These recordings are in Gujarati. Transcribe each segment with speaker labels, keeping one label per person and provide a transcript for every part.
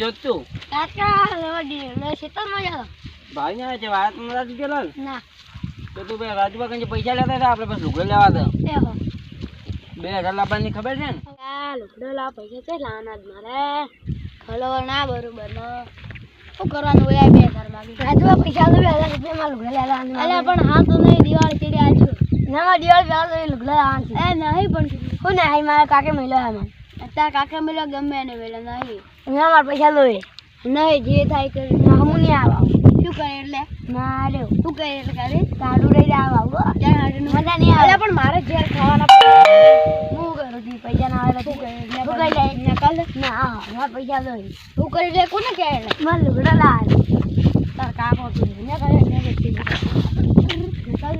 Speaker 1: જોત?
Speaker 2: કાકા લે
Speaker 1: ભાઈ ને છે વાત મને રાજુ કે લાલ
Speaker 2: ના.
Speaker 1: તો તું ભાઈ રાજુબા કંઈ પૈસા લેતા હતા? આપણે બસ લુગડો લેવા
Speaker 2: હો.
Speaker 1: બે હજાર લાવવાની ખબર છે ને?
Speaker 2: આ લુગડો લાવ પૈસા છે લાના જ મારે. ખલો ના બરોબર નો. શું કરવાનું હોય બે હજાર બાકી રાજુમાં પૈસા તો બે હજાર રૂપિયામાં લુગડા લેવાનું અલ્યા પણ હા તો નહીં દિવાળી ચડી આજુ ના દિવાળી લુગડા લાવવાનું એ નહીં પણ હું નહીં મારા કાકે મળ્યો એમાં અત્યારે કાકા મળ્યો ગમે એને મળ્યો નહીં. ના મારા પૈસા લો નહીં જે થાય કરી. હું નહીં આવા. શું કરે એટલે? ના રે શું કરે એટલે કરે તાડું રહી આવા મજા નહીં આવે. પણ મારે ઘેર ખાવાના હું કરું? તી પૈસા ના આવે શું કરે? એટલે શું કરી લે નકલ ના માર પૈસા દો શું કરી લે કોને કહે એટલે? મારે લુગડા લાવ તાર કાકો તું ને કરે ને કે નકલ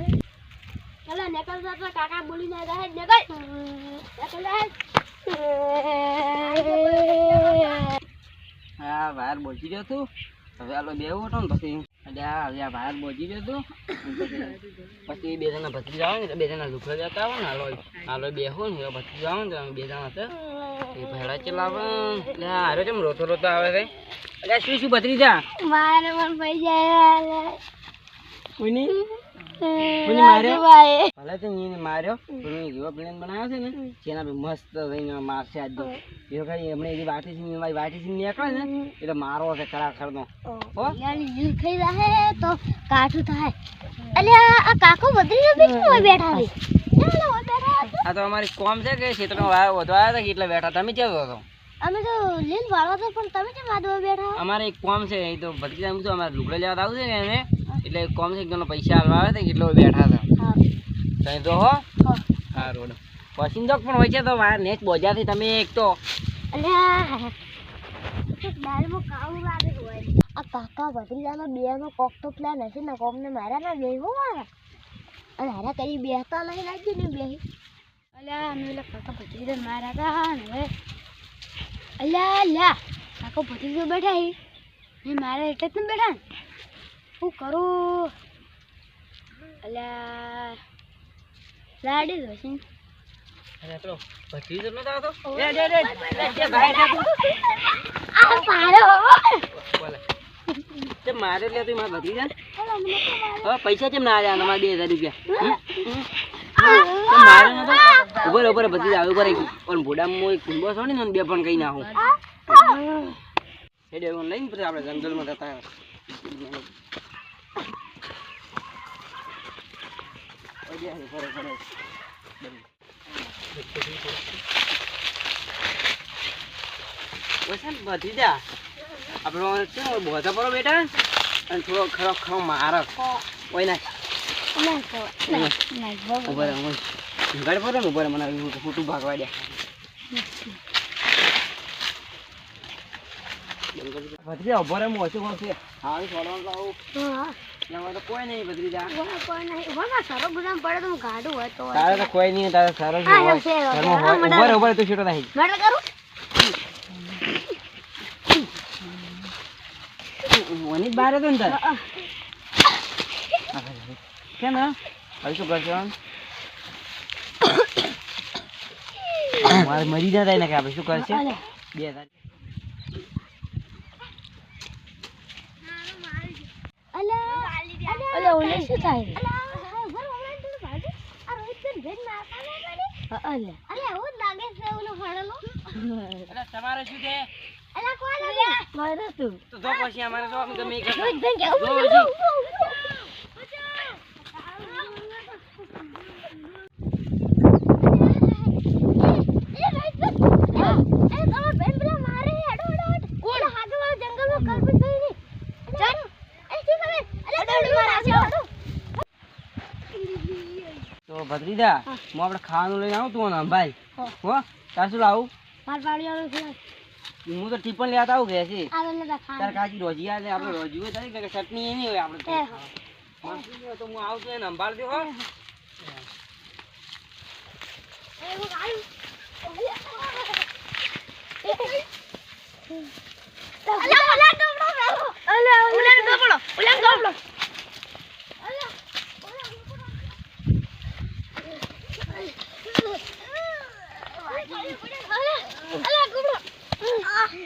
Speaker 2: અલા નકલ તો કાકા બોલી ના જાય નકલ નકલ
Speaker 1: હા બહાર બોજી ગયો તું? હવે આલો બે હતો ને પછી. એટલે હા હવે આ બહાર બોજી ગયો તું? પછી બે જણા ભત્રી જાવ ને બે જણા લુખડો જતા આવે ને હાલો હાલો બે હો ને ભત્રી જાવ ને બે જણા હતા એ ભેળા ચલાવે એટલે હારે કેમ રોતો રોતો આવે છે? એટલે શું શું ભત્રી જા
Speaker 2: મારે પણ પૈસા
Speaker 1: કોઈની? ભલે તે નીને માર્યો પણ એવો પ્લેન બનાવ્યો છે ને જેના પર મસ્ત થઈને મારશે આજ તો. એવો ખાલી એમણે એની વાટી સિંહ મારી વાટી સિંહ નીકળે ને એટલે મારો છે ખરાખરનો હો?
Speaker 2: યાર ખાઈ રહે તો કાઠું થાય. અલ્યા આ કાકો બદલી બેઠા બેઠા
Speaker 1: આ તો અમારી કોમ છે કે ક્ષેત્રમાં વાવ વધો આવ્યા હતા કે એટલે બેઠા તમે કેવો હતો?
Speaker 2: અમે તો લીલ વાળવા તો પણ તમે કેમ આદવા બેઠા
Speaker 1: અમારે એક કોમ છે એ તો ભટકી જાય તો અમારે લુગડા લેવા આવું છે ને એને? એટલે કોમ છે એકદમ પૈસા આલવા આવે છે કે બેઠા હતા.
Speaker 2: હા.
Speaker 1: તો હો.
Speaker 2: હા.
Speaker 1: હા રોડ પસંદોક પણ હોય છે તો મારા નેચ બોજાથી તમે એક તો.
Speaker 2: આ કાકા ભત્રીજાનો બેનો કોક તો પ્લાન હશે ને કોકને મારા ના બે હો મારા. અને હારા કરી બેહતા નહીં લાગી ને અલ્યા અમે પેલા કાકા ભત્રીજાને મારા ને હવે. અલ્યા અલ્યા કાકો ભત્રીજો બેઠા હી મેં મારે એટલે જ ને બેઠા ને. શું કરું? અલ્યા લાડી દો છે
Speaker 1: અરે તો ભટકી તો નતો આવતો? એ જે જે જે ભાઈ
Speaker 2: આ પાડો
Speaker 1: તે મારે લે તું મારે જા હવે પૈસા કેમ ના આવ્યા અમારે બે હજાર રૂપિયા? મારે નતો? ઉપર ઉપર જા ઉપર પણ ભોડામાં એક ને બે પણ કઈ નાખું હેડે લઈને પછી આપણે જંગલમાં જતા બધી જા આપણે શું બોધા પર બેટા અને થોડો ખરો ખરો મારો ઓય ના ઊભા રહે ઘર પર ને ઊભા ભાગવા દે ભત્રી ઊભો રહે ઓછું બોલશે હાલ છોડવાનું લાવું તો કોઈ નહીં ભત્રીજા. તારે કોઈ નહીં તારે સારો જ
Speaker 2: હા,
Speaker 1: તો
Speaker 2: એમ છે, એમ છે.
Speaker 1: ઘરમાં હોય.
Speaker 2: હા,
Speaker 1: ઊભા રહે ઊભા રહે તું છૂટો ઓની જ ને તારે? કેમ? હવે શું કરશો મારે મરી ના થાય ને કે આપણે શું કરશે? બે હજાર
Speaker 2: અલ્યા ઓલે શું થાય
Speaker 1: એટલે તમારે શું છે?
Speaker 2: મારે તું
Speaker 1: તો જો પછી અમારે જો અમે ગમે
Speaker 2: બેન કેવું
Speaker 1: તો ભત્રીજા હું. આપણે ખાવાનું લઈને આવું તું ભાઈ.
Speaker 2: હો.
Speaker 1: તાર શું લાવું? હું તો ટીપણ લેતા આવું ગયા છે. તાર કાચી રોજી આવે આપણે રોજી હોય તારી ચટણી એની હોય આપણે તો. હું. આવતો એને સંભાળજો હો.
Speaker 2: અલ્યા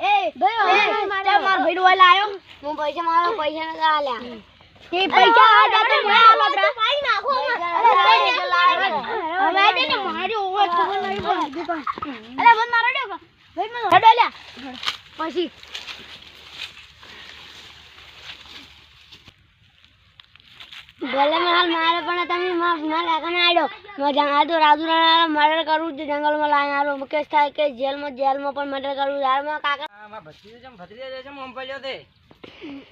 Speaker 2: એ ભાઈ મારે ભાઈ ડોલ આયો હું પૈસા મારો પૈસા ન આલ્યા. તે પૈસા આ જાતે મે આલો બ્રા પાઈ નાખો. હવે દે ને મારી ઓવર ખબર નહીં પડી દુકાન અરે બંધ મારો દે ભાઈ મને હડો પછી. ભલે માલ મારે પણ તમે મર્ડર કરવું છે જંગલમાં લાવી આલો મુકેશ થાય કે જેલમાં જેલમાં પણ મર્ડર કરવું કાકા
Speaker 1: મારા ભત્રીજો ને ભત્રીજો છે મોમ પડ્યો તે.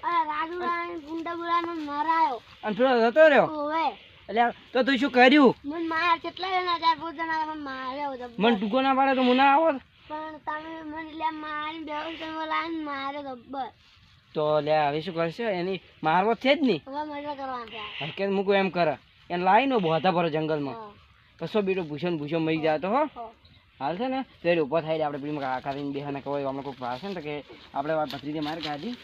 Speaker 2: અરે રાજુરા ગુંડા બુરાનો મરાયો
Speaker 1: અને પેલો જતો રહ્યો?
Speaker 2: ઓવે.
Speaker 1: એટલે તો તું શું કર્યું?
Speaker 2: મન માર કેટલા જણા ચાર પાંચ જણા મને માર્યો તો
Speaker 1: મન ટૂંકો ના પાડે તો મને આવો?
Speaker 2: પણ તમે મને લે મારી બેવ તમે લાઈન માર્યો ગબ્બર
Speaker 1: તો લે હવે શું કરશે? એની મારવો છે જ નહીં.
Speaker 2: હવે મર્ડર કરવાનું છે.
Speaker 1: હરકત મૂકો એમ કરે. એને લાવી નો બોધા પર જંગલમાં. કશો બીટો ભૂષણ ભૂષણ મરી જાય તો હા. હાલ છે ને તો એ ઊભો થાય આપણે પેલી કાકા બેહાને કહો આપણે કોઈ પાસે ને તો કે આપણે ભત્રીજે માર કાઢી